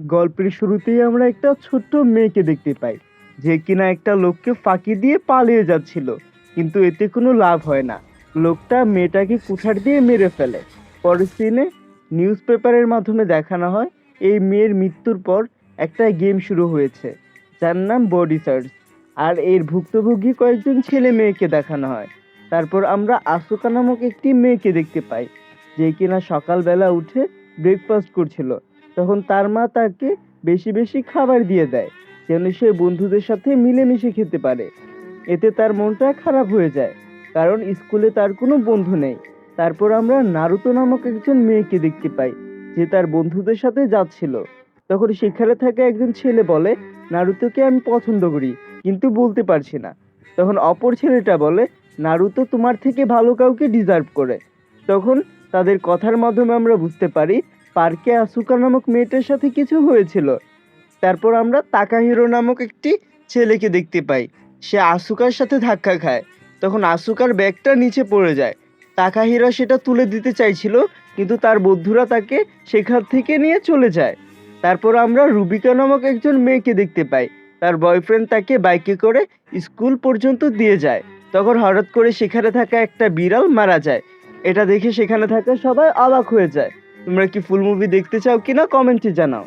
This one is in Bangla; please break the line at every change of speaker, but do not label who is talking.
গল্পের শুরুতেই আমরা একটা ছোট্ট মেয়েকে দেখতে পাই, যে কিনা একটা লোককে ফাঁকি দিয়ে পালিয়ে যাচ্ছিল, কিন্তু এতে কোনো লাভ হয় না। লোকটা মেয়েটাকে কুঠার দিয়ে মেরে ফেলে। পরের সিনে নিউজ পেপারের মাধ্যমে দেখানো হয়, এই মেয়ের মৃত্যুর পর একটা গেম শুরু হয়েছে, যার নাম বডি সার্চ আর এর ভুক্তভোগী কয়েকজন ছেলে মেয়েকে দেখানো হয়। তারপর আমরা আসুকা নামক একটি মেয়েকে দেখতে পাই, যে কিনা সকালবেলা উঠে ব্রেকফাস্ট করছিল। তখন তার মা তাকে বেশি বেশি খাবার দিয়ে দেয়, যেন সে বন্ধুদের সাথে মিলেমিশে খেতে পারে। এতে তার মনটা খারাপ হয়ে যায়, কারণ স্কুলে তার কোনো বন্ধু নেই। তারপর আমরা নারুতো নামক একজন মেয়েকে দেখতে পাই, যে তার বন্ধুদের সাথে যাচ্ছিল। তখন সেখানে থাকা একজন ছেলে বলে, নারুতোকে আমি পছন্দ করি, কিন্তু বলতে পারছি না। তখন অপর ছেলেটা বলে, নারুতো তোমার থেকে ভালো কাউকে ডিজার্ভ করে। তখন তাদের কথার মাধ্যমে আমরা বুঝতে পারি পার্কে আসুকা নামক মেয়েটার সাথে কিছু হয়েছিল। তারপর আমরা তাকাহিরো নামক একটি ছেলেকে দেখতে পাই। সে আসুকার সাথে ধাক্কা খায়। তখন আসুকার ব্যাগটা নিচে পড়ে যায়। তাকাহিরা সেটা তুলে দিতে চাইছিল, কিন্তু তার বন্ধুরা তাকে সেখান থেকে নিয়ে চলে যায়। তারপর আমরা রুবিকা নামক একজন মেয়েকে দেখতে পাই। তার বয়ফ্রেন্ড তাকে বাইকে করে স্কুল পর্যন্ত দিয়ে যায়। তখন হঠাৎ করে সেখানে থাকা একটা বিড়াল মারা যায়। এটা দেখে সেখানে থাকা সবাই অবাক হয়ে যায়। তোমরা কি ফুল মুভি দেখতে চাও কিনা কমেন্টে জানাও।